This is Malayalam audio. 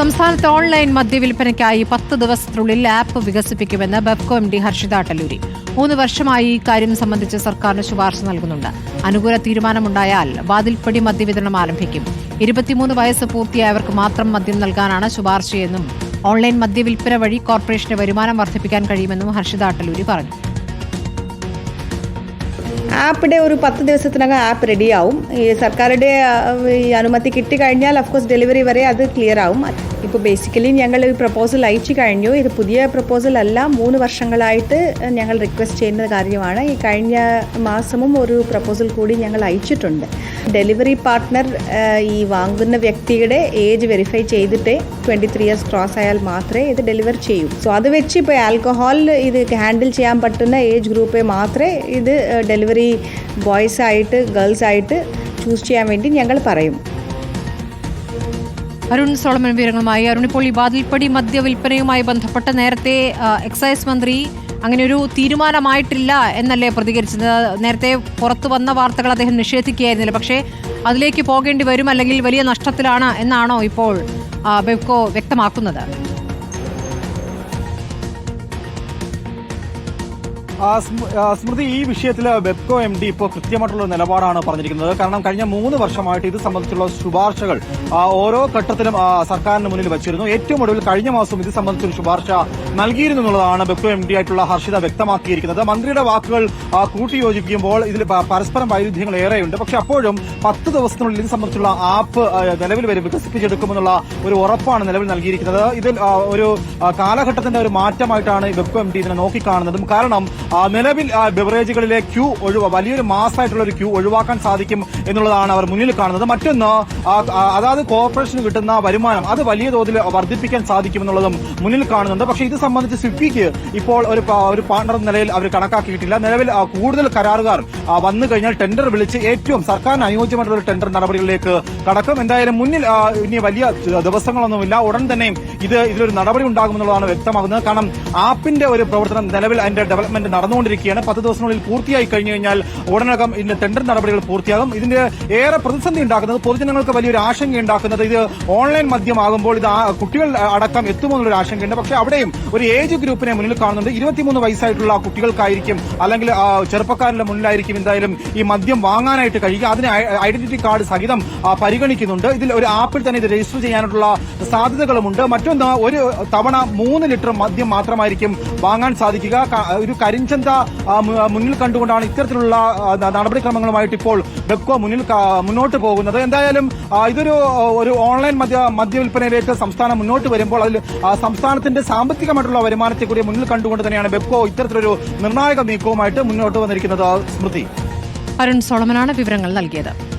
സംസ്ഥാനത്ത് ഓൺലൈൻ മദ്യവിൽപ്പനയ്ക്കായി പത്ത് ദിവസത്തിനുള്ളിൽ ആപ്പ് വികസിപ്പിക്കുമെന്ന് ബെപ്കോ എം ഡി ഹർഷിത അട്ടലൂരി. മൂന്ന് വർഷമായി ഇക്കാര്യം സംബന്ധിച്ച് സർക്കാരിന് ശുപാർശ നൽകുന്നുണ്ട്. അനുകൂല തീരുമാനമുണ്ടായാൽ വാതിൽപ്പടി മദ്യവിതരണം ആരംഭിക്കും. ഇരുപത്തിമൂന്ന് വയസ്സ് പൂർത്തിയായവർക്ക് മാത്രം മദ്യം നൽകാനാണ് ശുപാർശയെന്നും ഓൺലൈൻ മദ്യവിൽപ്പന വഴി കോർപ്പറേഷന്റെ വരുമാനം വർദ്ധിപ്പിക്കാൻ കഴിയുമെന്നും ഹർഷിത അട്ടലൂരി പറഞ്ഞു. ആപ്പിടെ ഒരു പത്ത് ദിവസത്തിനകം ആപ്പ് റെഡിയാവും ഈ സർക്കാരുടെ ഈ അനുമതി കിട്ടിക്കഴിഞ്ഞാൽ അഫ്കോഴ്സ് ഡെലിവറി വരെ അത് ക്ലിയർ ആവും. ഇപ്പോൾ ബേസിക്കലി ഞങ്ങൾ ഒരു പ്രപ്പോസൽ അയച്ചു കഴിഞ്ഞു. ഇത് പുതിയ പ്രപ്പോസൽ അല്ല. മൂന്ന് വർഷങ്ങളായിട്ട് ഞങ്ങൾ റിക്വസ്റ്റ് ചെയ്യുന്ന കാര്യമാണ്. ഈ കഴിഞ്ഞ മാസമും ഒരു പ്രപ്പോസൽ കൂടി ഞങ്ങൾ അയച്ചിട്ടുണ്ട്. ഡെലിവറി പാർട്ട്ണർ ഈ വാങ്ങുന്ന വ്യക്തിയുടെ ഏജ് വെരിഫൈ ചെയ്തിട്ട് ട്വന്റി ത്രീ ഇയേഴ്സ് ക്രോസ് ആയാൽ മാത്രമേ ഇത് ഡെലിവർ ചെയ്യൂ. സോ അത് വെച്ച് ഇപ്പോൾ ആൽക്കഹോൾ ഇത് ഹാൻഡിൽ ചെയ്യാൻ പറ്റുന്ന ഏജ് ഗ്രൂപ്പേ മാത്രമേ ഇത് ഡെലിവറി ബോയ്സ് ആയിട്ട് ഗേൾസ് ആയിട്ട് ചൂസ് ചെയ്യാൻ വേണ്ടി ഞങ്ങൾ പറയും. അരുൺ സോളമൻ വിവരങ്ങളുമായി. അരുൺ ഇപ്പോൾ ഈ വാതിൽപ്പടി മദ്യവിൽപ്പനയുമായി ബന്ധപ്പെട്ട് നേരത്തെ എക്സൈസ് മന്ത്രി അങ്ങനെ ഒരു തീരുമാനമായിട്ടില്ല എന്നല്ലേ പ്രതികരിച്ചത്. നേരത്തെ പുറത്തു വന്ന വാർത്തകൾ അദ്ദേഹം നിഷേധിക്കുകയായിരുന്നില്ല. പക്ഷേ അതിലേക്ക് പോകേണ്ടി വരും അല്ലെങ്കിൽ വലിയ നഷ്ടത്തിലാണ് എന്നാണോ ഇപ്പോൾ ബെവ്കോ വ്യക്തമാക്കുന്നത്. സ്മൃതി ഈ വിഷയത്തിൽ വെബ്കോ എം ഡി ഇപ്പോൾ കൃത്യമായിട്ടുള്ള നിലപാടാണ് പറഞ്ഞിരിക്കുന്നത്. കാരണം കഴിഞ്ഞ മൂന്ന് വർഷമായിട്ട് ഇത് സംബന്ധിച്ചുള്ള ശുപാർശകൾ ഓരോ ഘട്ടത്തിലും സർക്കാരിന് മുന്നിൽ വച്ചിരുന്നു. ഏറ്റവും ഒടുവിൽ കഴിഞ്ഞ മാസം ഇത് സംബന്ധിച്ചൊരു ശുപാർശ നൽകിയിരുന്നു എന്നുള്ളതാണ് വെബ്കോ എം ഡി ആയിട്ടുള്ള ഹർഷിത വ്യക്തമാക്കിയിരിക്കുന്നത്. മന്ത്രിയുടെ വാക്കുകൾ കൂട്ടിയോജിപ്പിക്കുമ്പോൾ ഇതിൽ പരസ്പരം വൈരുദ്ധ്യങ്ങൾ ഏറെയുണ്ട്. പക്ഷെ അപ്പോഴും പത്ത് ദിവസത്തിനുള്ളിൽ ഇത് സംബന്ധിച്ചുള്ള ആപ്പ് നിലവിൽ വരും വികസിപ്പിച്ചെടുക്കുമെന്നുള്ള ഒരു ഉറപ്പാണ് നിലവിൽ നൽകിയിരിക്കുന്നത്. ഇതിൽ ഒരു കാലഘട്ടത്തിന്റെ ഒരു മാറ്റമായിട്ടാണ് ബെപ്കോ എം ഡി ഇതിനെ നോക്കിക്കാണുന്നതും. കാരണം നിലവിൽ ബിവറേജുകളിലെ ക്യൂ ഒഴിവ വലിയൊരു മാസമായിട്ടുള്ള ഒരു ക്യൂ ഒഴിവാക്കാൻ സാധിക്കും എന്നുള്ളതാണ് അവർ മുന്നിൽ കാണുന്നത്. മറ്റൊന്ന് ആ, കോർപ്പറേഷന് കിട്ടുന്ന വരുമാനം അത് വലിയ തോതിൽ വർദ്ധിപ്പിക്കാൻ സാധിക്കും എന്നുള്ളതും മുന്നിൽ കാണുന്നുണ്ട്. പക്ഷേ ഇത് സംബന്ധിച്ച് സിഫിക്ക് ഇപ്പോൾ ഒരു ഒരു പാർട്ണർ നിലയിൽ അവർ കണക്കാക്കിയിട്ടില്ല. നിലവിൽ കൂടുതൽ കരാറുകാർ വന്നു കഴിഞ്ഞാൽ ടെൻഡർ വിളിച്ച് ഏറ്റവും സർക്കാരിന് അനുയോജ്യമായിട്ടുള്ള ഒരു ടെൻഡർ നടപടികളിലേക്ക് കടക്കും. എന്തായാലും മുന്നിൽ ഇനി വലിയ ദിവസങ്ങളൊന്നുമില്ല. ഉടൻ തന്നെ ഇത് ഇതിലൊരു നടപടി ഉണ്ടാകുമെന്നുള്ളതാണ് വ്യക്തമാകുന്നത്. കാരണം ആപ്പിന്റെ ഒരു പ്രവർത്തനം നിലവിൽ അതിന്റെ ഡെവലപ്മെന്റ് നടന്നുകൊണ്ടിരിക്കുകയാണ്. പത്ത് ദിവസത്തിനുള്ളിൽ പൂർത്തിയായി കഴിഞ്ഞു കഴിഞ്ഞാൽ ഉടനകം ഇതിന്റെ ടെൻഡർ നടപടികൾ പൂർത്തിയാകും. ഇതിന്റെ ഏറെ പ്രതിസന്ധി ഉണ്ടാക്കുന്നത് പൊതുജനങ്ങൾക്ക് വലിയൊരു ആശങ്ക ഉണ്ടാക്കുന്നത് ഇത് ഓൺലൈൻ മദ്യമാകുമ്പോൾ ഇത് കുട്ടികൾ അടക്കം എത്തുമോ എന്നുള്ളൊരു ആശങ്കയുണ്ട്. പക്ഷേ അവിടെയും ഒരു ഏജ് ഗ്രൂപ്പിനെ മുന്നിൽ കാണുന്നുണ്ട്. ഇരുപത്തിമൂന്ന് വയസ്സായിട്ടുള്ള കുട്ടികൾക്കായിരിക്കും അല്ലെങ്കിൽ ചെറുപ്പക്കാരുടെ മുന്നിലായിരിക്കും എന്തായാലും ഈ മദ്യം വാങ്ങാനായിട്ട് കഴിയുക. അതിന് ഐഡന്റിറ്റി കാർഡ് സഹിതം പരിഗണിക്കുന്നുണ്ട്. ഇതിൽ ഒരു ആപ്പിൽ തന്നെ ഇത് രജിസ്റ്റർ ചെയ്യാനുള്ള സാധ്യതകളുമുണ്ട്. മറ്റൊന്ന് ഒരു തവണ മൂന്ന് ലിറ്റർ മദ്യം മാത്രമായിരിക്കും വാങ്ങാൻ സാധിക്കുക. ഒരു കരിഞ്ചന്ത മു- മുന്നിൽ കണ്ടുകൊണ്ടാണ് ഇത്തരത്തിലുള്ള നടപടിക്രമങ്ങളുമായിട്ട് ഇപ്പോൾ ബെക്കോ മുന്നിൽ മുന്നോട്ട് പോകുന്നത്. എന്തായാലും ഇതൊരു ഒരു ഓൺലൈൻ മദ്യ മദ്യവിൽപ്പനയിലേക്ക് സംസ്ഥാനം മുന്നോട്ട് വരുമ്പോൾ അതിൽ സംസ്ഥാനത്തിന്റെ സാമ്പത്തികമായിട്ടുള്ള വരുമാനത്തെ കൂടി മുന്നിൽ കണ്ടുകൊണ്ട് തന്നെയാണ് ബെക്കോ ഇത്തരത്തിലൊരു നിർണായക നീക്കവുമായിട്ട് മുന്നോട്ട് വന്നിരിക്കുന്നത്. സ്മൃതി. അരുൺ സോളമനാണ് വിവരങ്ങൾ നൽകിയത്.